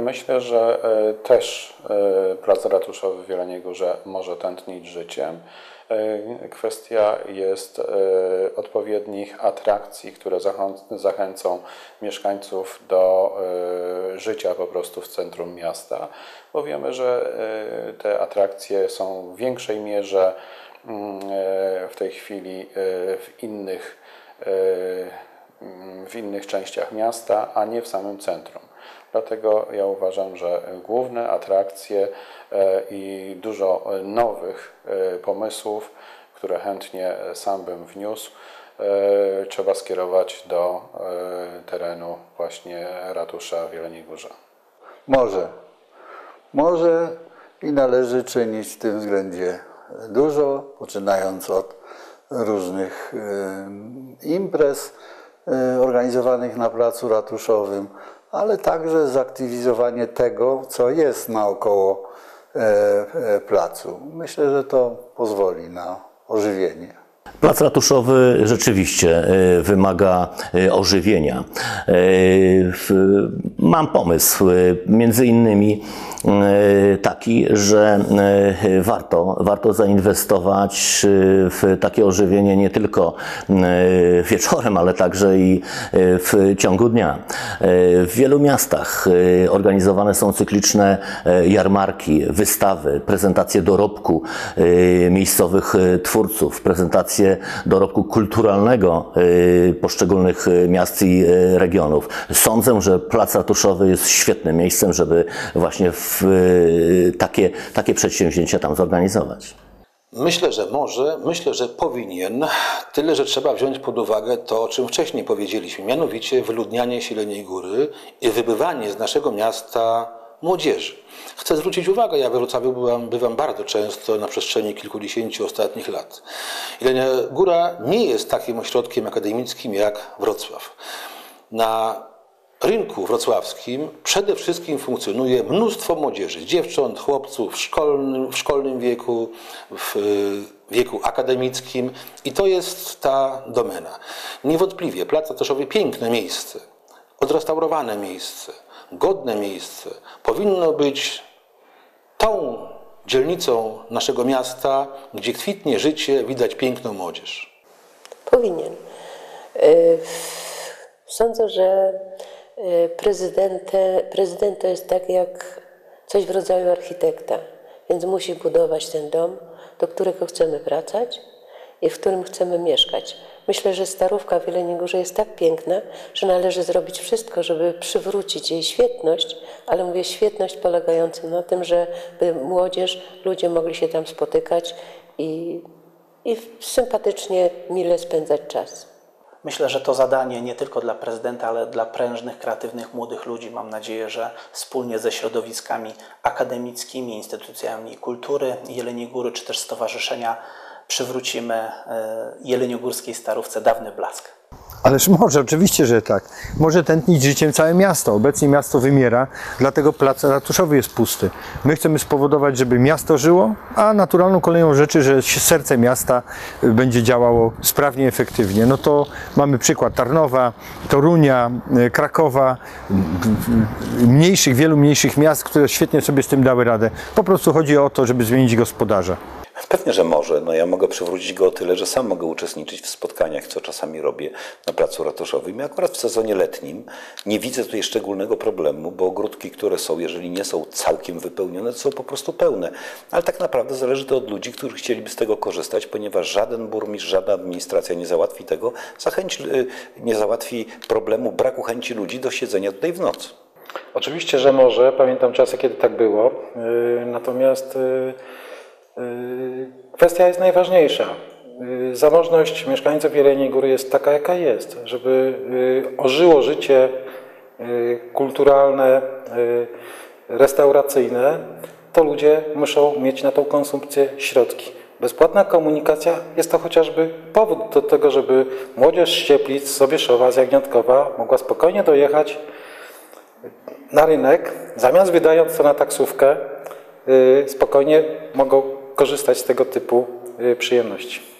Myślę, że e, też e, Plac Ratuszowy w Jeleniej Górze może tętnić życiem. E, Kwestia jest odpowiednich atrakcji, które zachęcą mieszkańców do życia po prostu w centrum miasta, bo wiemy, że te atrakcje są w większej mierze mm, w tej chwili w innych mm, w innych częściach miasta, a nie w samym centrum. Dlatego ja uważam, że główne atrakcje e, i dużo e, nowych e, pomysłów, które chętnie sam bym wniósł, trzeba skierować do terenu właśnie ratusza w Jeleniej Górze. Może. Może i należy czynić w tym względzie dużo, poczynając od różnych imprez organizowanych na placu ratuszowym, ale także zaktywizowanie tego, co jest naokoło e, e, placu. Myślę, że to pozwoli na ożywienie. Plac ratuszowy rzeczywiście e, wymaga e, ożywienia. W- Mam pomysł, między innymi taki, że warto, warto zainwestować w takie ożywienie nie tylko wieczorem, ale także i w ciągu dnia. W wielu miastach organizowane są cykliczne jarmarki, wystawy, prezentacje dorobku miejscowych twórców, prezentacje dorobku kulturalnego e, poszczególnych e, miast i e, regionów. Sądzę, że Plac Ratuszowy jest świetnym miejscem, żeby właśnie w, takie, takie przedsięwzięcia tam zorganizować. Myślę, że może, myślę, że powinien, tyle, że trzeba wziąć pod uwagę to, o czym wcześniej powiedzieliśmy, mianowicie wyludnianie Sieleniej Góry i wybywanie z naszego miasta młodzieży. Chcę zwrócić uwagę, ja we Wrocławiu byłam, bywam bardzo często na przestrzeni kilkudziesięciu ostatnich lat. Jelenia Góra nie jest takim ośrodkiem akademickim jak Wrocław. Na rynku wrocławskim przede wszystkim funkcjonuje mnóstwo młodzieży, dziewcząt, chłopców w szkolnym, w szkolnym wieku, w y, wieku akademickim i to jest ta domena. Niewątpliwie Plac Ratoszowy piękne miejsce, odrestaurowane miejsce, godne miejsce, powinno być tą dzielnicą naszego miasta, gdzie kwitnie życie, widać piękną młodzież. Powinien. Y, Sądzę, że prezydente, prezydent to jest tak jak coś w rodzaju architekta, więc musi budować ten dom, do którego chcemy wracać i w którym chcemy mieszkać. Myślę, że Starówka w Jeleniej Górze jest tak piękna, że należy zrobić wszystko, żeby przywrócić jej świetność, ale mówię świetność polegającą na tym, żeby młodzież, ludzie mogli się tam spotykać i, i sympatycznie, mile spędzać czas. Myślę, że to zadanie nie tylko dla prezydenta, ale dla prężnych, kreatywnych młodych ludzi. Mam nadzieję, że wspólnie ze środowiskami akademickimi, instytucjami kultury Jeleniej Góry czy też stowarzyszenia przywrócimy e, jeleniogórskiej starówce dawny blask. Ależ może, oczywiście, że tak. Może tętnić życiem całe miasto. Obecnie miasto wymiera, dlatego plac ratuszowy jest pusty. My chcemy spowodować, żeby miasto żyło, a naturalną koleją rzeczy, że serce miasta y, będzie działało sprawnie, efektywnie. No to mamy przykład Tarnowa, Torunia, y, Krakowa, y, mniejszych, wielu mniejszych miast, które świetnie sobie z tym dały radę. Po prostu chodzi o to, żeby zmienić gospodarza. Pewnie, że może. No ja mogę przywrócić go o tyle, że sam mogę uczestniczyć w spotkaniach, co czasami robię na Placu Ratuszowym. I akurat w sezonie letnim nie widzę tutaj szczególnego problemu, bo ogródki, które są, jeżeli nie są całkiem wypełnione, to są po prostu pełne. Ale tak naprawdę zależy to od ludzi, którzy chcieliby z tego korzystać, ponieważ żaden burmistrz, żadna administracja nie załatwi tego, y, nie załatwi problemu braku chęci ludzi do siedzenia tutaj w nocy. Oczywiście, że może. Pamiętam czasy, kiedy tak było. Yy, Natomiast yy, kwestia jest najważniejsza. Yy, Zamożność mieszkańców Jeleniej Góry jest taka, jaka jest. Żeby yy, ożyło życie yy, kulturalne, yy, restauracyjne, to ludzie muszą mieć na tą konsumpcję środki. Bezpłatna komunikacja jest to chociażby powód do tego, żeby młodzież z Cieplic, Sobieszowa, z mogła spokojnie dojechać na rynek, zamiast wydając to na taksówkę, spokojnie mogą korzystać z tego typu y, przyjemności.